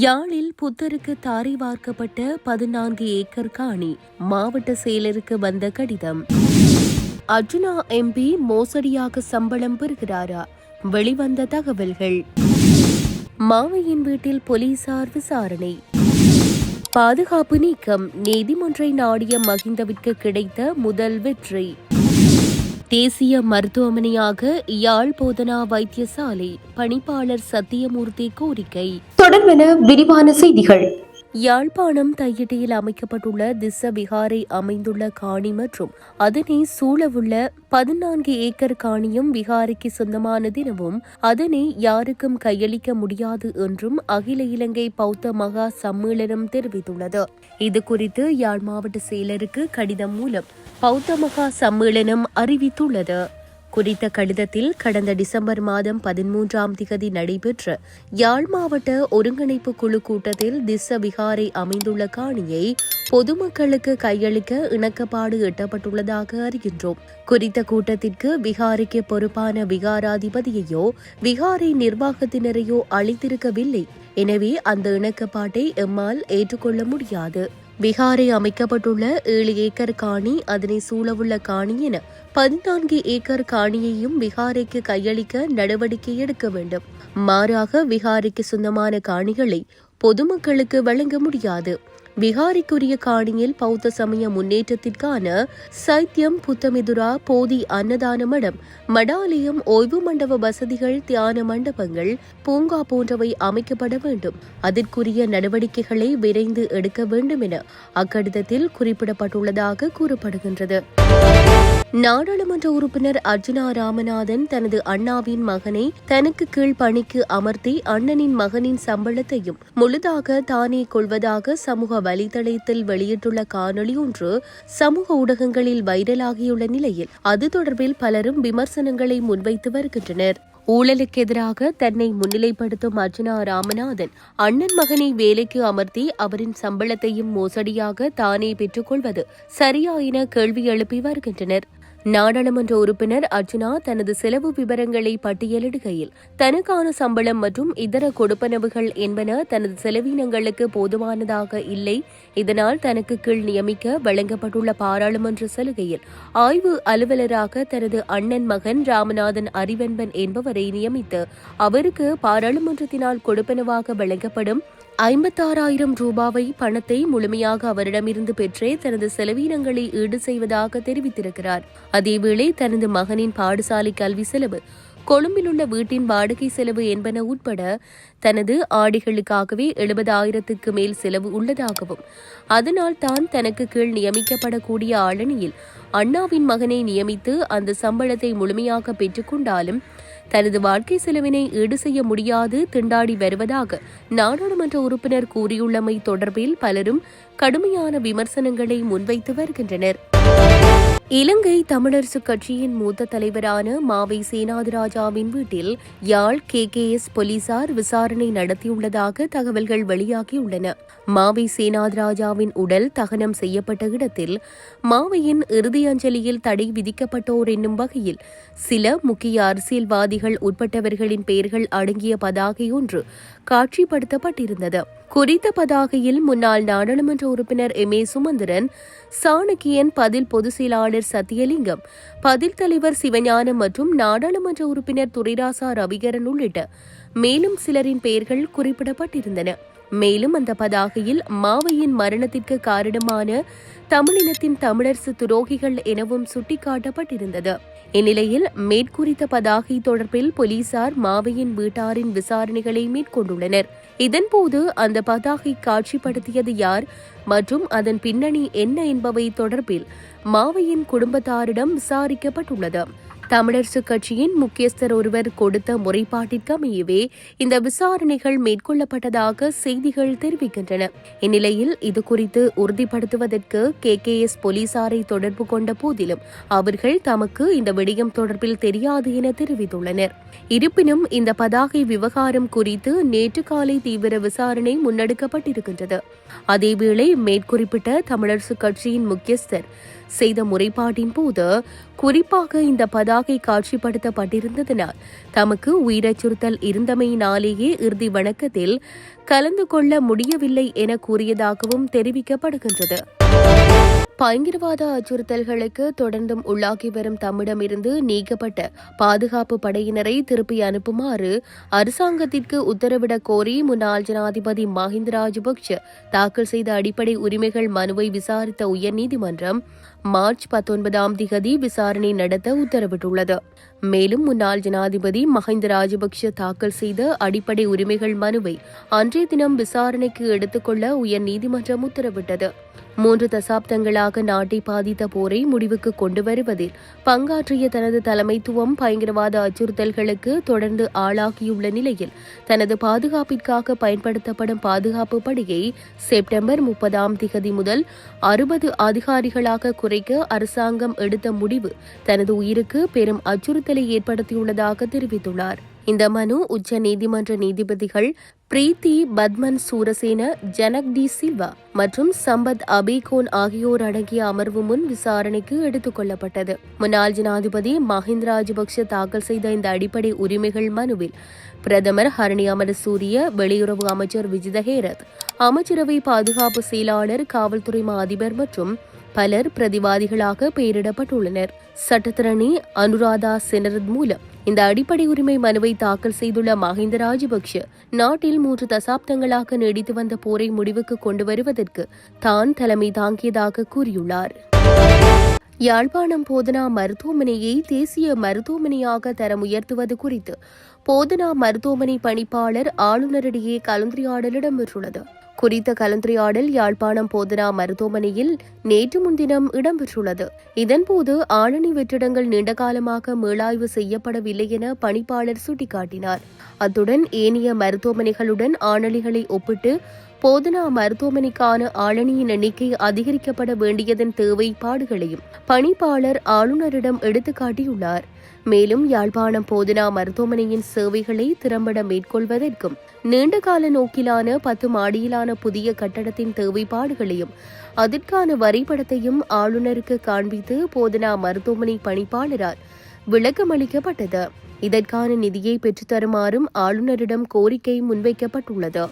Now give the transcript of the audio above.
யாழில் புத்தருக்கு தாரை வார்க்கப்பட்ட பதினான்கு ஏக்கர் காணி மாவட்ட செயலருக்கு வந்த கடிதம். அர்ஜுனா எம்பி மோசடியாக சம்பளம் பெறுகிறாரா? வெளிவந்த தகவல்கள். மாவையின் வீட்டில் போலீசார் விசாரணை. பாதுகாப்பு நீக்கம். நீதிமன்றை நாடிய மகிந்தவிற்கு கிடைத்த முதல் வெற்றி. தேசிய மருத்துவமனையாக யாழ் போதனா வைத்தியசாலை பணிப்பாளர் சத்தியமூர்த்தி கோரிக்கை. தொடர்பென விரிவான செய்திகள். யாழ்ப்பாணம் தையிட்டியில் அமைக்கப்பட்டுள்ள திஸ்ஸ விகாரை அமைந்துள்ள காணி மற்றும் அதனை சூழவுள்ள பதினான்கு ஏக்கர் காணியும் விகாரைக்கு சொந்தமானது எனவும் அதனை யாருக்கும் கையளிக்க முடியாது என்றும் அகில இலங்கை பௌத்த மகா சம்மேளனம் தெரிவித்துள்ளது. இது குறித்து யாழ் மாவட்ட செயலருக்கு கடிதம் மூலம் பௌத்த மகா சம்மேளனம் அறிவித்துள்ளது. குறித்த கடிதத்தில் கடந்த டிசம்பர் மாதம் பதிமூன்றாம் திகதி நடைபெற்ற யாழ் மாவட்ட ஒருங்கிணைப்பு குழு கூட்டத்தில் திஸ்ஸ விகாரை அமைந்துள்ள காணியை பொதுமக்களுக்கு கையளிக்க இணக்கப்பாடு எட்டப்பட்டுள்ளதாக அறிகின்றோம். குறித்த கூட்டத்திற்கு விகாரிக்கு பொறுப்பான விகாராதிபதியையோ விகாரை நிர்வாகத்தினரையோ அளித்திருக்கவில்லை எனவே அந்த இணக்கப்பாட்டை எம்மால் ஏற்றுக்கொள்ள முடியாது. விகாரை அமைக்கப்பட்டுள்ள ஏழு ஏக்கர் காணி அதனை சூழவுள்ள காணி என பதினான்கு ஏக்கர் காணியையும் பீகாரைக்கு கையளிக்க நடவடிக்கை எடுக்க வேண்டும். மாறாக விகாரைக்கு சொந்தமான காணிகளை பொதுமக்களுக்கு வழங்க முடியாது. விகாரிக்குரிய காணியில் பௌத்த சமய முன்னேற்றத்திற்கான சைத்தியம் புத்தமிதுரா போதி அன்னதான மடம் மடாலயம் ஓய்வு மண்டப வசதிகள் தியான மண்டபங்கள் பூங்கா போன்றவை அமைக்கப்பட வேண்டும். அதற்குரிய நடவடிக்கைகளை விரைந்து எடுக்க வேண்டும் என அக்கடிதத்தில் குறிப்பிடப்பட்டுள்ளதாக கூறப்படுகின்றது. நாடாளுமன்ற உறுப்பினர் அர்ஜுனா ராமநாதன் தனது அண்ணாவின் மகனை தனக்கு கீழ் பணிக்கு அமர்த்தி அண்ணனின் மகனின் சம்பளத்தையும் முழுதாக தானே கொள்வதாக சமூக வலைதளத்தில் வெளியிட்டுள்ள காணொளி ஒன்று சமூக ஊடகங்களில் வைரலாகியுள்ள நிலையில் அது தொடர்பில் பலரும் விமர்சனங்களை முன்வைத்து வருகின்றனர். ஊழலுக்கு எதிராக தன்னை முன்னிலைப்படுத்தும் அர்ஜுனா ராமநாதன் அண்ணன் மகனை வேலைக்கு அமர்த்தி அவரின் சம்பளத்தையும் மோசடியாக தானே பெற்றுக்கொள்வது சரியா என கேள்வி எழுப்பி வருகின்றனர். நாடாளுமன்ற உறுப்பினர் அர்ஜுனா தனது செலவு விவரங்களை பட்டியலிடுகையில் தனக்கான சம்பளம் மற்றும் இதர கொடுப்பனவுகள் என்பன தனது செலவினங்களுக்கு போதுமானதாக இல்லை. இதனால் தனக்கு கீழ் நியமிக்க வழங்கப்பட்டுள்ள பாராளுமன்ற சலுகையில் ஆய்வு அலுவலராக தனது அண்ணன் மகன் ராமநாதன் அறிவன்பன் என்பவரை நியமித்து அவருக்கு பாராளுமன்றத்தினால் கொடுப்பனவாக வழங்கப்படும் ஐம்பத்தாறாயிரம் ரூபாவை பணத்தை முழுமையாக அவரிடமிருந்து பெற்றே தனது செலவீனங்களை ஈடு செய்வதாக தெரிவித்திருக்கிறார். அதேவேளை தனது மகனின் பாடசாலை கல்வி செலவு கொழும்பிலுள்ள வீட்டின் வாடகை செலவு என்பன உட்பட தனது ஆடைகளுக்காகவே எழுபதாயிரத்துக்கு மேல் செலவு உள்ளதாகவும் அதனால் தான் தனக்கு கீழ் நியமிக்கப்படக்கூடிய ஆளணியில் அண்ணாவின் மகனை நியமித்து அந்த சம்பளத்தை முழுமையாக பெற்றுக்கொண்டாலும் தனது வாழ்க்கை செலவினை ஈடு செய்ய முடியாது திண்டாடி வருவதாக நாடாளுமன்ற உறுப்பினர் கூறியுள்ளமை தொடர்பில் பலரும் கடுமையான விமர்சனங்களை முன்வைத்து வருகின்றனர். இலங்கை தமிழரசு கட்சியின் மூத்த தலைவரான மாவை சேனாதிராஜாவின் வீட்டில் யாழ் கே கே எஸ் போலீசார் விசாரணை நடத்தியுள்ளதாக தகவல்கள் வெளியாகியுள்ளன. மாவை சேனாதிராஜாவின் உடல் தகனம் செய்யப்பட்ட இடத்தில் மாவையின் இறுதி அஞ்சலியில் தடை விதிக்கப்பட்டோர் என்னும் வகையில் சில முக்கிய அரசியல்வாதிகள் உட்பட்டவர்களின் பெயர்கள் அடங்கிய பதாகை ஒன்று காட்சிப்படுத்தப்பட்டிருந்தது. குறித்த பதாகையில் முன்னாள் நாடாளுமன்ற உறுப்பினர் எம். ஏ. சுமந்திரன் சாணக்கியன் பதில் பொதுச் செயலாளர் சத்தியலிங்கம் பதில் தலைவர் சிவஞானம் மற்றும் நாடாளுமன்ற உறுப்பினர் துரைராசா ரவிகரன் உள்ளிட்ட மேலும் சிலரின் பெயர்கள் குறிப்பிடப்பட்டிருந்தன. மேலும் அந்த பதாகையில் மாவையின் மரணத்திற்கு காரணமான தமிழினத்தின் தமிழரசு துரோகிகள் எனவும் சுட்டிக்காட்டப்பட்டிருந்தது. இந்நிலையில் மேற்குறித்த பதாகை தொடர்பில் போலீசார் மாவையின் வீட்டாரின் விசாரணைகளை மேற்கொண்டுள்ளனர். இதன்போது அந்த பதாகை காட்சிப்படுத்தியது யார் மற்றும் அதன் பின்னணி என்ன என்பவை தொடர்பில் மாவையின் குடும்பத்தாரிடம் விசாரிக்கப்பட்டுள்ளது. தமிழரசுக் கட்சியின் முக்கியஸ்தர் ஒருவர் கொடுத்த முறைப்பாட்டிற்கமையவே இந்த விசாரணைகள் மேற்கொள்ளப்பட்டதாக செய்திகள் தெரிவிக்கின்றன. இந்நிலையில் இதுகுறித்து உறுதிப்படுத்துவதற்கு கே. கே. எஸ். போலீசாரை தொடர்பு கொண்ட போதிலும் அவர்கள் தமக்கு இந்த விடயம் தொடர்பில் தெரியாது என தெரிவித்துள்ளனர். இருப்பினும் இந்த பதாகை விவகாரம் குறித்து நேற்று காலை தீவிர விசாரணை முன்னெடுக்கப்பட்டிருக்கின்றது. அதேவேளை மேற்குறிப்பிட்ட தமிழரசுக் கட்சியின் முக்கியஸ்தர் செய்த முறைப்பாட்டின் போது குறிப்பாக இந்த பதாகை காட்சிப்படுத்தப்பட்டிருந்ததனால் தமக்கு உயிரச்சுறுத்தல் இருந்தமையினாலேயே இறுதி வணக்கத்தில் கலந்து கொள்ள முடியவில்லை என கூறியதாகவும் தெரிவிக்கப்படுகின்றது. பயங்கரவாத அச்சுறுத்தல்களுக்கு தொடர்ந்தும் உள்ளாகி வரும் தம்மிடமிருந்து நீக்கப்பட்ட பாதுகாப்பு படையினரை திருப்பி அனுப்புமாறு அரசாங்கத்திற்கு உத்தரவிடக் கோரி முன்னாள் ஜனாதிபதி மஹிந்த ராஜபக்ஷ தாக்கல் செய்த அடிப்படை உரிமைகள் மனுவை விசாரித்த உயர்நீதிமன்றம் மார்ச் பத்தொன்பதாம் திகதி விசாரணை நடத்த உத்தரவிட்டுள்ளது. மேலும் முன்னாள் ஜனாதிபதி மஹிந்த ராஜபக்ஷ தாக்கல் செய்த அடிப்படை உரிமைகள் மனுவை அன்றைய தினம் விசாரணைக்கு எடுத்துக்கொள்ள உயர்நீதிமன்றம் உத்தரவிட்டது. மூன்று தசாப்தங்களாக நாட்டை பாதித்த போரை முடிவுக்கு கொண்டு வருவதில் பங்காற்றிய தனது தலைமைத்துவம் பயங்கரவாத அச்சுறுத்தல்களுக்கு தொடர்ந்து ஆளாகியுள்ள நிலையில் தனது பாதுகாப்பிற்காக பயன்படுத்தப்படும் பாதுகாப்பு படையை செப்டம்பர் முப்பதாம் திகதி முதல் அறுபது அதிகாரிகளாக குறைக்க அரசாங்கம் எடுத்த முடிவு தனது உயிருக்கு பெரும் அச்சுறுத்தலை ஏற்படுத்தியுள்ளதாக தெரிவித்துள்ளார். இந்த மனு உச்ச நீதிமன்ற நீதிபதிகள் பிரீத்தி பத்மன் சூரசேன ஜனக் டி சில்வா மற்றும் சம்பத் அபிகோன் ஆகியோர் அடங்கிய அமர்வு முன் விசாரணைக்கு எடுத்துக் கொள்ளப்பட்டது. முன்னாள் ஜனாதிபதி மஹிந்த ராஜபக்ஷ தாக்கல் செய்த இந்த அடிப்படை உரிமைகள் மனுவில் பிரதமர் ஹரணி அமரசூரிய வெளியுறவு அமைச்சர் விஜித ஹேரத் அமைச்சரவை பாதுகாப்பு செயலாளர் காவல்துறை மா அதிபர் மற்றும் பலர் பிரதிவாதிகளாக பெயரிடப்பட்டுள்ளனர். சட்டத்திரணி அனுராதா செனரத் மூலம் இந்த அடிப்படை உரிமை மனுவை தாக்கல் செய்துள்ள மஹிந்த ராஜபக்ஷ நாட்டில் மூன்று தசாப்தங்களாக நீடித்து வந்த போரை முடிவுக்கு கொண்டு வருவதற்கு தான் தலைமை தாங்கியதாக கூறியுள்ளார். யாழ்ப்பாணம் போதனா மருத்துவமனையை தேசிய மருத்துவமனையாக தரம் உயர்த்துவது குறித்து போதனா மருத்துவமனை பணிப்பாளர் ஆளுநரிடையே கலந்துரையாடல் இடம்பெற்றுள்ளது குறித்த கலந்துரையாடல் யாழ்ப்பாணம் போதனா மருத்துவமனையில் நேற்று முன்தினம் இடம்பெற்றுள்ளது. இதன்போது ஆளணி வெற்றிடங்கள் நீண்டகாலமாக மீளாய்வு செய்யப்படவில்லை என பணிப்பாளர் சுட்டிக்காட்டினார். அத்துடன் ஏனைய மருத்துவமனைகளுடன் ஆணலிகளை ஒப்பிட்டு போதனா மருத்துவமனைக்கான ஆளணியின் எண்ணிக்கை அதிகரிக்கப்பட வேண்டியதன் தேவைப்பாடுகளையும் பணிப்பாளர் ஆளுநரிடம் எடுத்துக்காட்டியுள்ளார். மேலும் யாழ்ப்பாணம் போதனா மருத்துவமனையின் சேவைகளை திறம்பட மேற்கொள்வதற்கும் நீண்டகால நோக்கிலான பத்து மாடியிலான புதிய கட்டடத்தின் தேவைப்பாடுகளையும் அதற்கான வரைபடத்தையும் ஆளுநருக்கு காண்பித்து போதனா மருத்துவமனை பணிப்பாளரால் விளக்கமளிக்கப்பட்டது. இதற்கான நிதியை பெற்றுத்தருமாறும் ஆளுநரிடம் கோரிக்கை முன்வைக்கப்பட்டுள்ளது.